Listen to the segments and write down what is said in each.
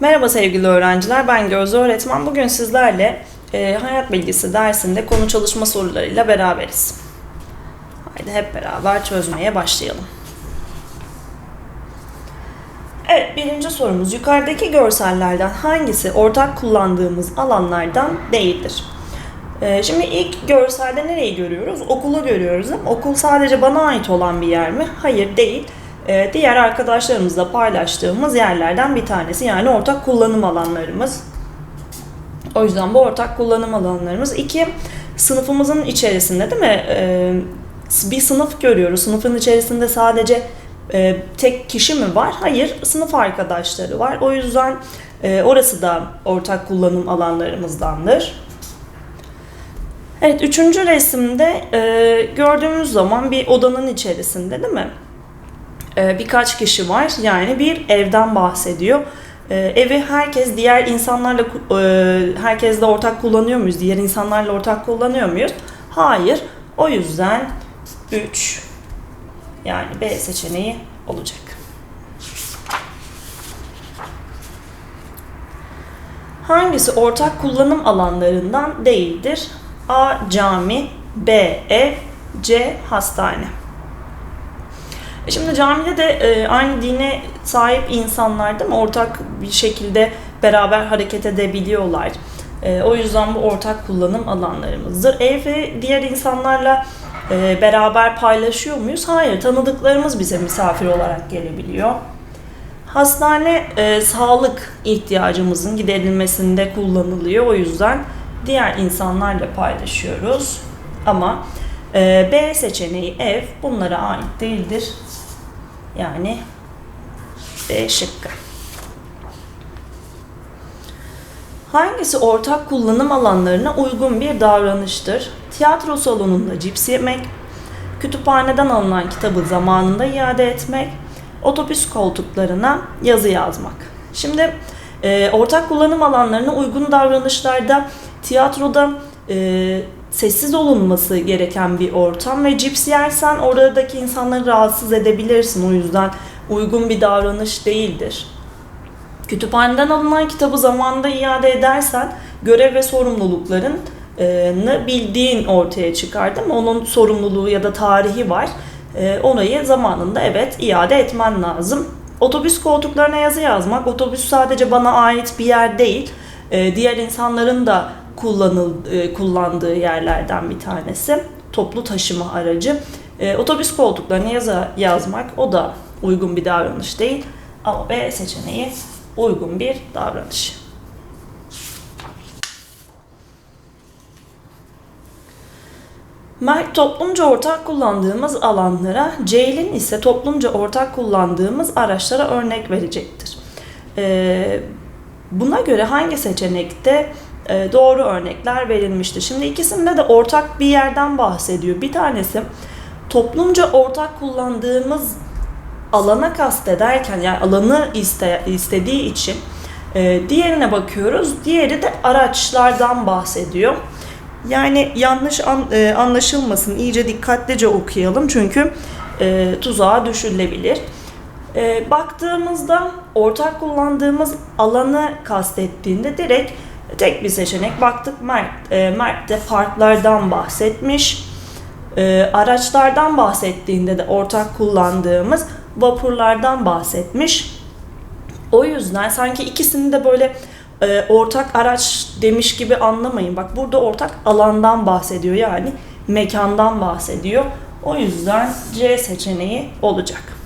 Merhaba sevgili öğrenciler, ben Gözde Öğretmen. Bugün sizlerle e, hayat bilgisi dersinde konu çalışma sorularıyla beraberiz. Haydi hep beraber çözmeye başlayalım. Evet, birinci sorumuz. Yukarıdaki görsellerden hangisi ortak kullandığımız alanlardan değildir? Ee, şimdi ilk görselde nereyi görüyoruz? Okulu görüyoruz? Okul sadece bana ait olan bir yer mi? Hayır değil. Ee, diğer arkadaşlarımızla paylaştığımız yerlerden bir tanesi. Yani ortak kullanım alanlarımız. O yüzden bu ortak kullanım alanlarımız. İki, sınıfımızın içerisinde değil mi? Ee, bir sınıf görüyoruz. Sınıfın içerisinde sadece e, tek kişi mi var? Hayır, sınıf arkadaşları var. O yüzden e, orası da ortak kullanım alanlarımızdandır. Evet, üçüncü resimde e, gördüğümüz zaman bir odanın içerisinde değil mi? E, birkaç kişi var. Yani bir evden bahsediyor. E, evi herkes diğer insanlarla e, herkesle ortak kullanıyor muyuz? Diğer insanlarla ortak kullanıyor muyuz? Hayır. O yüzden 3 yani B seçeneği olacak. Hangisi ortak kullanım alanlarından değildir? A. Cami B. Ev C. Hastane Şimdi camide de e, aynı dine sahip insanlar değil mi? Ortak bir şekilde beraber hareket edebiliyorlar. E, o yüzden bu ortak kullanım alanlarımızdır. Ev ve diğer insanlarla e, beraber paylaşıyor muyuz? Hayır, tanıdıklarımız bize misafir olarak gelebiliyor. Hastane e, sağlık ihtiyacımızın giderilmesinde kullanılıyor. O yüzden diğer insanlarla paylaşıyoruz. Ama e, B seçeneği ev bunlara ait değildir. Yani B şıkkı. Hangisi ortak kullanım alanlarına uygun bir davranıştır? Tiyatro salonunda cips yemek, kütüphaneden alınan kitabı zamanında iade etmek, otobüs koltuklarına yazı yazmak. Şimdi e, ortak kullanım alanlarına uygun davranışlarda tiyatroda e, sessiz olunması gereken bir ortam ve cips yersen oradaki insanları rahatsız edebilirsin. O yüzden uygun bir davranış değildir. Kütüphaneden alınan kitabı zamanında iade edersen görev ve sorumlulukların bildiğin ortaya çıkar değil mi? Onun sorumluluğu ya da tarihi var. E, orayı zamanında evet iade etmen lazım. Otobüs koltuklarına yazı yazmak, otobüs sadece bana ait bir yer değil, e, diğer insanların da kullanıl, e, kullandığı yerlerden bir tanesi. Toplu taşıma aracı. E, otobüs koltuklarına yazı yazmak o da uygun bir davranış değil. Ama B seçeneği uygun bir davranış. Toplumca ortak kullandığımız alanlara, Ceylin ise toplumca ortak kullandığımız araçlara örnek verecektir. Ee, buna göre hangi seçenekte e, doğru örnekler verilmiştir? Şimdi ikisinde de ortak bir yerden bahsediyor. Bir tanesi toplumca ortak kullandığımız alana kastederken yani alanı iste, istediği için e, diğerine bakıyoruz. Diğeri de araçlardan bahsediyor. Yani yanlış an, e, anlaşılmasın, iyice dikkatlice okuyalım çünkü e, tuzağa düşülebilir. E, baktığımızda ortak kullandığımız alanı kastettiğinde direkt tek bir seçenek baktık Mert, e, Mert de parklardan bahsetmiş. E, araçlardan bahsettiğinde de ortak kullandığımız vapurlardan bahsetmiş. O yüzden sanki ikisini de böyle e, ortak araç demiş gibi anlamayın. Bak burada ortak alandan bahsediyor yani mekandan bahsediyor. O yüzden C seçeneği olacak.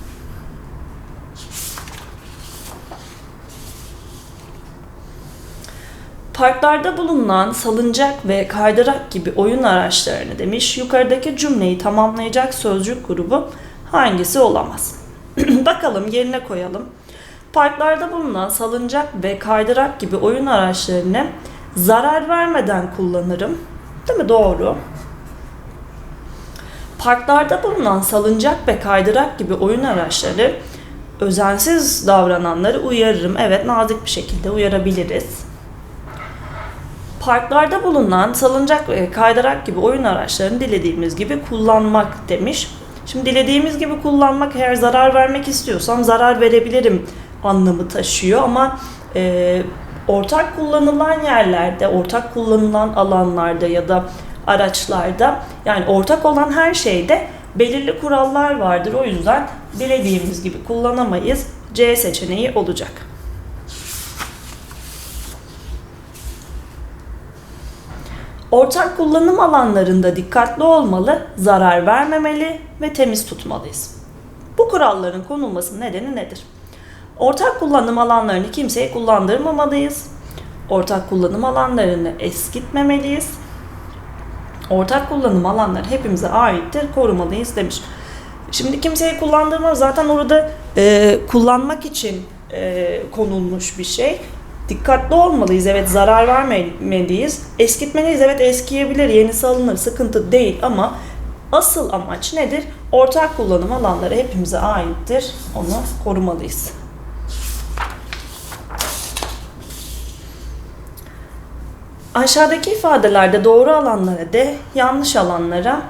Parklarda bulunan salıncak ve kaydırak gibi oyun araçlarını demiş. Yukarıdaki cümleyi tamamlayacak sözcük grubu hangisi olamaz? Bakalım yerine koyalım. Parklarda bulunan salıncak ve kaydırak gibi oyun araçlarını zarar vermeden kullanırım. Değil mi? Doğru. Parklarda bulunan salıncak ve kaydırak gibi oyun araçları özensiz davrananları uyarırım. Evet nazik bir şekilde uyarabiliriz. Parklarda bulunan salıncak ve kaydırak gibi oyun araçlarını dilediğimiz gibi kullanmak demiş. Şimdi dilediğimiz gibi kullanmak eğer zarar vermek istiyorsam zarar verebilirim anlamı taşıyor ama e, ortak kullanılan yerlerde, ortak kullanılan alanlarda ya da araçlarda yani ortak olan her şeyde belirli kurallar vardır. O yüzden dilediğimiz gibi kullanamayız. C seçeneği olacak. Ortak kullanım alanlarında dikkatli olmalı, zarar vermemeli ve temiz tutmalıyız. Bu kuralların konulması nedeni nedir? Ortak kullanım alanlarını kimseye kullandırmamalıyız. Ortak kullanım alanlarını eskitmemeliyiz. Ortak kullanım alanları hepimize aittir, korumalıyız demiş. Şimdi kimseye kullandırma zaten orada e, kullanmak için e, konulmuş bir şey. Dikkatli olmalıyız. Evet zarar vermemeliyiz. Eskitmeliyiz. Evet eskiyebilir. Yenisi alınır. Sıkıntı değil ama asıl amaç nedir? Ortak kullanım alanları hepimize aittir. Onu korumalıyız. Aşağıdaki ifadelerde doğru alanlara D, yanlış alanlara,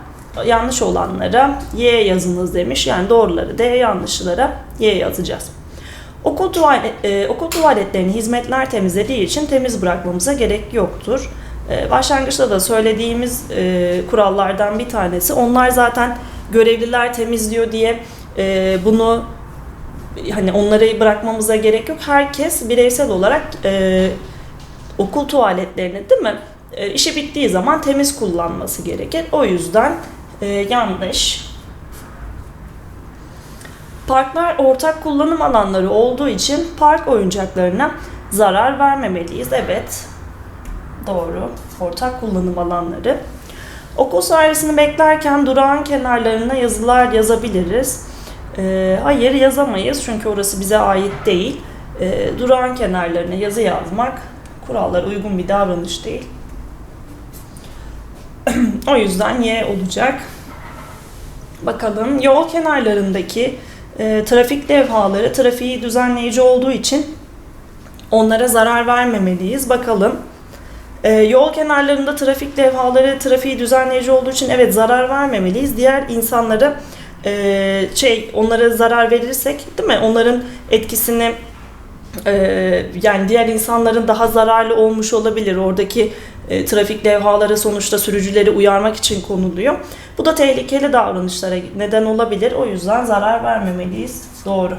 yanlış olanlara Y yazınız demiş. Yani doğruları D, yanlışlara Y yazacağız. Okul, tuvalet, okul tuvaletlerini hizmetler temizlediği için temiz bırakmamıza gerek yoktur. E, başlangıçta da söylediğimiz e, kurallardan bir tanesi. Onlar zaten görevliler temizliyor diye e, bunu hani onları bırakmamıza gerek yok. Herkes bireysel olarak okul tuvaletlerini değil mi? E, bittiği zaman temiz kullanması gerekir. O yüzden yanlış. Parklar ortak kullanım alanları olduğu için park oyuncaklarına zarar vermemeliyiz. Evet. Doğru. Ortak kullanım alanları. Okul servisini beklerken durağın kenarlarına yazılar yazabiliriz. Ee, hayır yazamayız çünkü orası bize ait değil. Ee, durağın kenarlarına yazı yazmak kurallara uygun bir davranış değil. o yüzden Y olacak. Bakalım yol kenarlarındaki e, trafik levhaları trafiği düzenleyici olduğu için onlara zarar vermemeliyiz. Bakalım. E, yol kenarlarında trafik levhaları trafiği düzenleyici olduğu için evet zarar vermemeliyiz. Diğer insanlara e, şey onlara zarar verirsek değil mi? Onların etkisini e, yani diğer insanların daha zararlı olmuş olabilir. Oradaki trafik levhaları sonuçta sürücüleri uyarmak için konuluyor. Bu da tehlikeli davranışlara neden olabilir. O yüzden zarar vermemeliyiz. Doğru.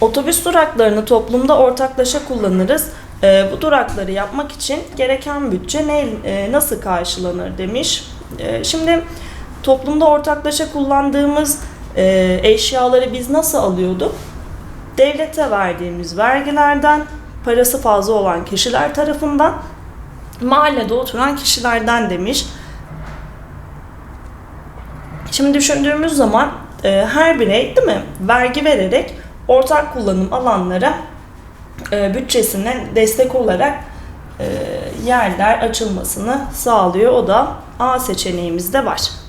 Otobüs duraklarını toplumda ortaklaşa kullanırız. E, bu durakları yapmak için gereken bütçe ne, e, nasıl karşılanır demiş. E, şimdi toplumda ortaklaşa kullandığımız e, eşyaları biz nasıl alıyorduk? Devlete verdiğimiz vergilerden, parası fazla olan kişiler tarafından, mahallede oturan kişilerden demiş. Şimdi düşündüğümüz zaman e, her birey değil mi vergi vererek ortak kullanım alanlara e, bütçesine destek olarak e, yerler açılmasını sağlıyor. O da A seçeneğimizde var.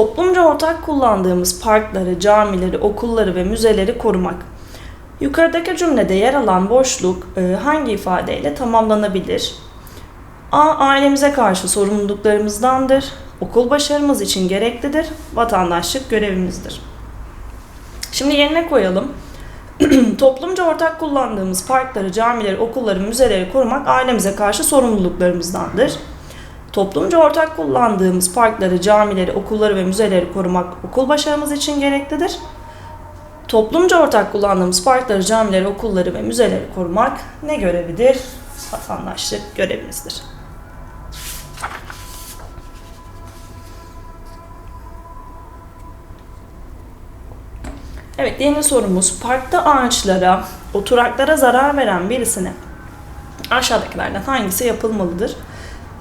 Toplumca ortak kullandığımız parkları, camileri, okulları ve müzeleri korumak. Yukarıdaki cümlede yer alan boşluk e, hangi ifadeyle tamamlanabilir? A. Ailemize karşı sorumluluklarımızdandır. Okul başarımız için gereklidir. Vatandaşlık görevimizdir. Şimdi yerine koyalım. Toplumca ortak kullandığımız parkları, camileri, okulları, müzeleri korumak ailemize karşı sorumluluklarımızdandır. Toplumca ortak kullandığımız parkları, camileri, okulları ve müzeleri korumak okul başarımız için gereklidir. Toplumca ortak kullandığımız parkları, camileri, okulları ve müzeleri korumak ne görevidir? Vatandaşlık görevimizdir. Evet, yeni sorumuz. Parkta ağaçlara, oturaklara zarar veren birisine aşağıdakilerden hangisi yapılmalıdır?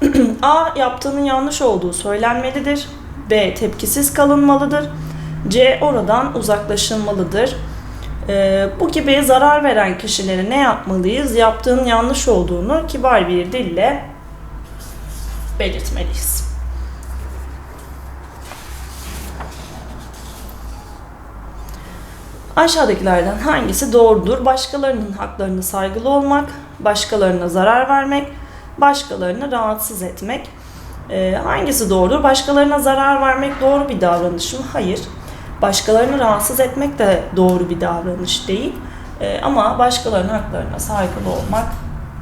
A. Yaptığının yanlış olduğu söylenmelidir. B. Tepkisiz kalınmalıdır. C. Oradan uzaklaşılmalıdır. Ee, bu gibi zarar veren kişilere ne yapmalıyız? Yaptığının yanlış olduğunu kibar bir dille belirtmeliyiz. Aşağıdakilerden hangisi doğrudur? Başkalarının haklarına saygılı olmak, başkalarına zarar vermek, başkalarını rahatsız etmek. Ee, hangisi doğru? Başkalarına zarar vermek doğru bir davranış mı? Hayır. Başkalarını rahatsız etmek de doğru bir davranış değil. Ee, ama başkalarının haklarına saygılı olmak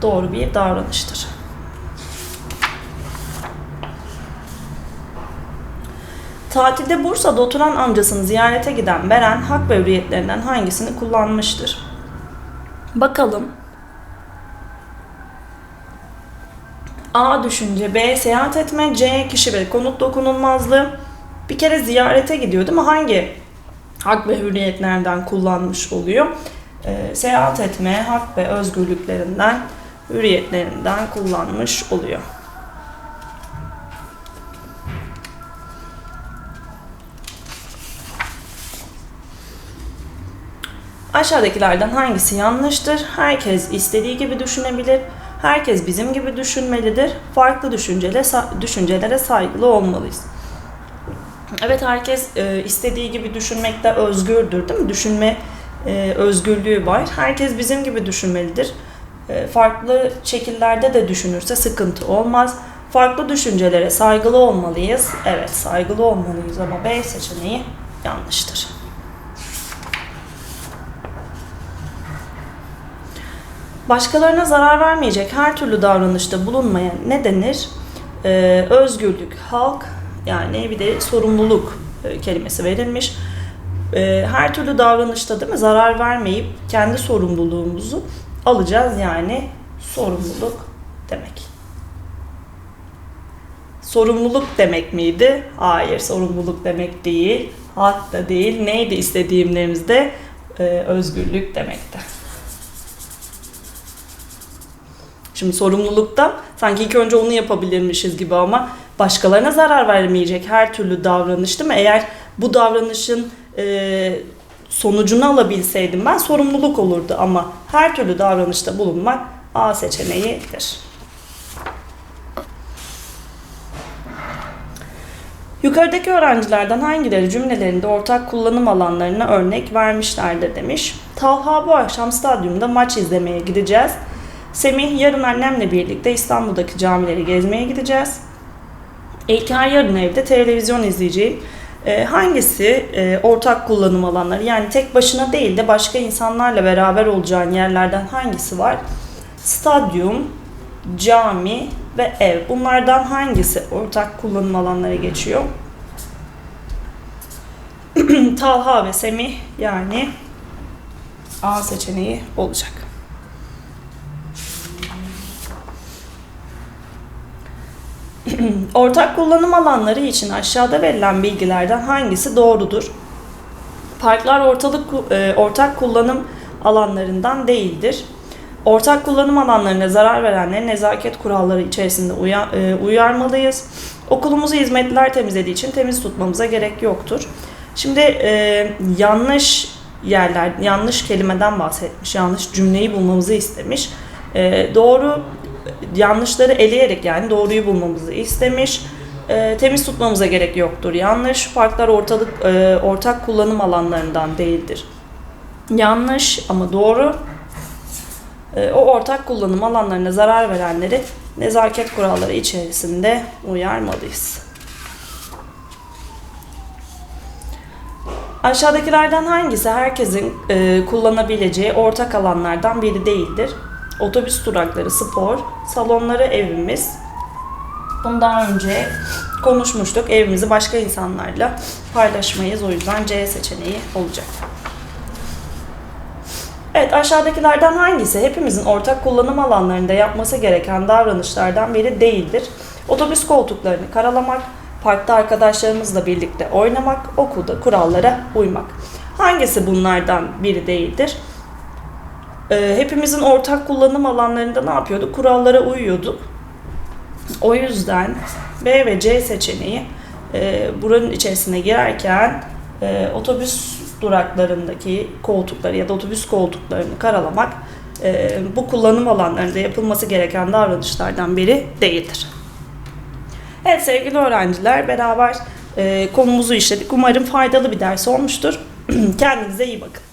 doğru bir davranıştır. Tatilde Bursa'da oturan amcasını ziyarete giden Beren hak ve hürriyetlerinden hangisini kullanmıştır? Bakalım. A. Düşünce B. Seyahat etme C. Kişi ve konut dokunulmazlığı Bir kere ziyarete gidiyor değil mi? Hangi hak ve hürriyetlerden kullanmış oluyor? Ee, seyahat etme, hak ve özgürlüklerinden, hürriyetlerinden kullanmış oluyor. Aşağıdakilerden hangisi yanlıştır? Herkes istediği gibi düşünebilir. Herkes bizim gibi düşünmelidir. Farklı düşüncelere, saygılı olmalıyız. Evet herkes e, istediği gibi düşünmekte özgürdür değil mi? Düşünme e, özgürlüğü var. Herkes bizim gibi düşünmelidir. E, farklı şekillerde de düşünürse sıkıntı olmaz. Farklı düşüncelere saygılı olmalıyız. Evet saygılı olmalıyız ama B seçeneği yanlıştır. Başkalarına zarar vermeyecek her türlü davranışta bulunmaya ne denir? Ee, özgürlük, halk yani bir de sorumluluk e, kelimesi verilmiş. Ee, her türlü davranışta değil mi zarar vermeyip kendi sorumluluğumuzu alacağız yani sorumluluk demek. Sorumluluk demek miydi? Hayır, sorumluluk demek değil. Hak da değil. Neydi istediğimlerimizde? Ee, özgürlük demekti. Şimdi sorumlulukta sanki ilk önce onu yapabilirmişiz gibi ama başkalarına zarar vermeyecek her türlü davranış değil mi? Eğer bu davranışın e, sonucunu alabilseydim ben sorumluluk olurdu ama her türlü davranışta bulunmak A seçeneğidir. Yukarıdaki öğrencilerden hangileri cümlelerinde ortak kullanım alanlarına örnek vermişlerdir demiş. Talha bu akşam stadyumda maç izlemeye gideceğiz. Semih yarın annemle birlikte İstanbul'daki camileri gezmeye gideceğiz. İlker yarın evde televizyon izleyeceğim. E, hangisi e, ortak kullanım alanları yani tek başına değil de başka insanlarla beraber olacağın yerlerden hangisi var? Stadyum, cami ve ev. Bunlardan hangisi ortak kullanım alanları geçiyor? Talha ve Semih yani A seçeneği olacak. Ortak kullanım alanları için aşağıda verilen bilgilerden hangisi doğrudur? Parklar ortalık e, ortak kullanım alanlarından değildir. Ortak kullanım alanlarına zarar verenleri nezaket kuralları içerisinde uya, e, uyarmalıyız. Okulumuzu hizmetliler temizlediği için temiz tutmamıza gerek yoktur. Şimdi e, yanlış yerler, yanlış kelimeden bahsetmiş, yanlış cümleyi bulmamızı istemiş. E, doğru yanlışları eleyerek yani doğruyu bulmamızı istemiş. E, temiz tutmamıza gerek yoktur. Yanlış parklar ortalık e, ortak kullanım alanlarından değildir. Yanlış ama doğru. E, o ortak kullanım alanlarına zarar verenleri nezaket kuralları içerisinde uyarmalıyız. Aşağıdakilerden hangisi herkesin e, kullanabileceği ortak alanlardan biri değildir? Otobüs durakları, spor, salonları evimiz. Bunu daha önce konuşmuştuk. Evimizi başka insanlarla paylaşmayız. O yüzden C seçeneği olacak. Evet aşağıdakilerden hangisi hepimizin ortak kullanım alanlarında yapması gereken davranışlardan biri değildir? Otobüs koltuklarını karalamak, parkta arkadaşlarımızla birlikte oynamak, okulda kurallara uymak. Hangisi bunlardan biri değildir? Ee, hepimizin ortak kullanım alanlarında ne yapıyorduk? Kurallara uyuyorduk. O yüzden B ve C seçeneği e, buranın içerisine girerken e, otobüs duraklarındaki koltukları ya da otobüs koltuklarını karalamak e, bu kullanım alanlarında yapılması gereken davranışlardan biri değildir. Evet sevgili öğrenciler beraber e, konumuzu işledik. Umarım faydalı bir ders olmuştur. Kendinize iyi bakın.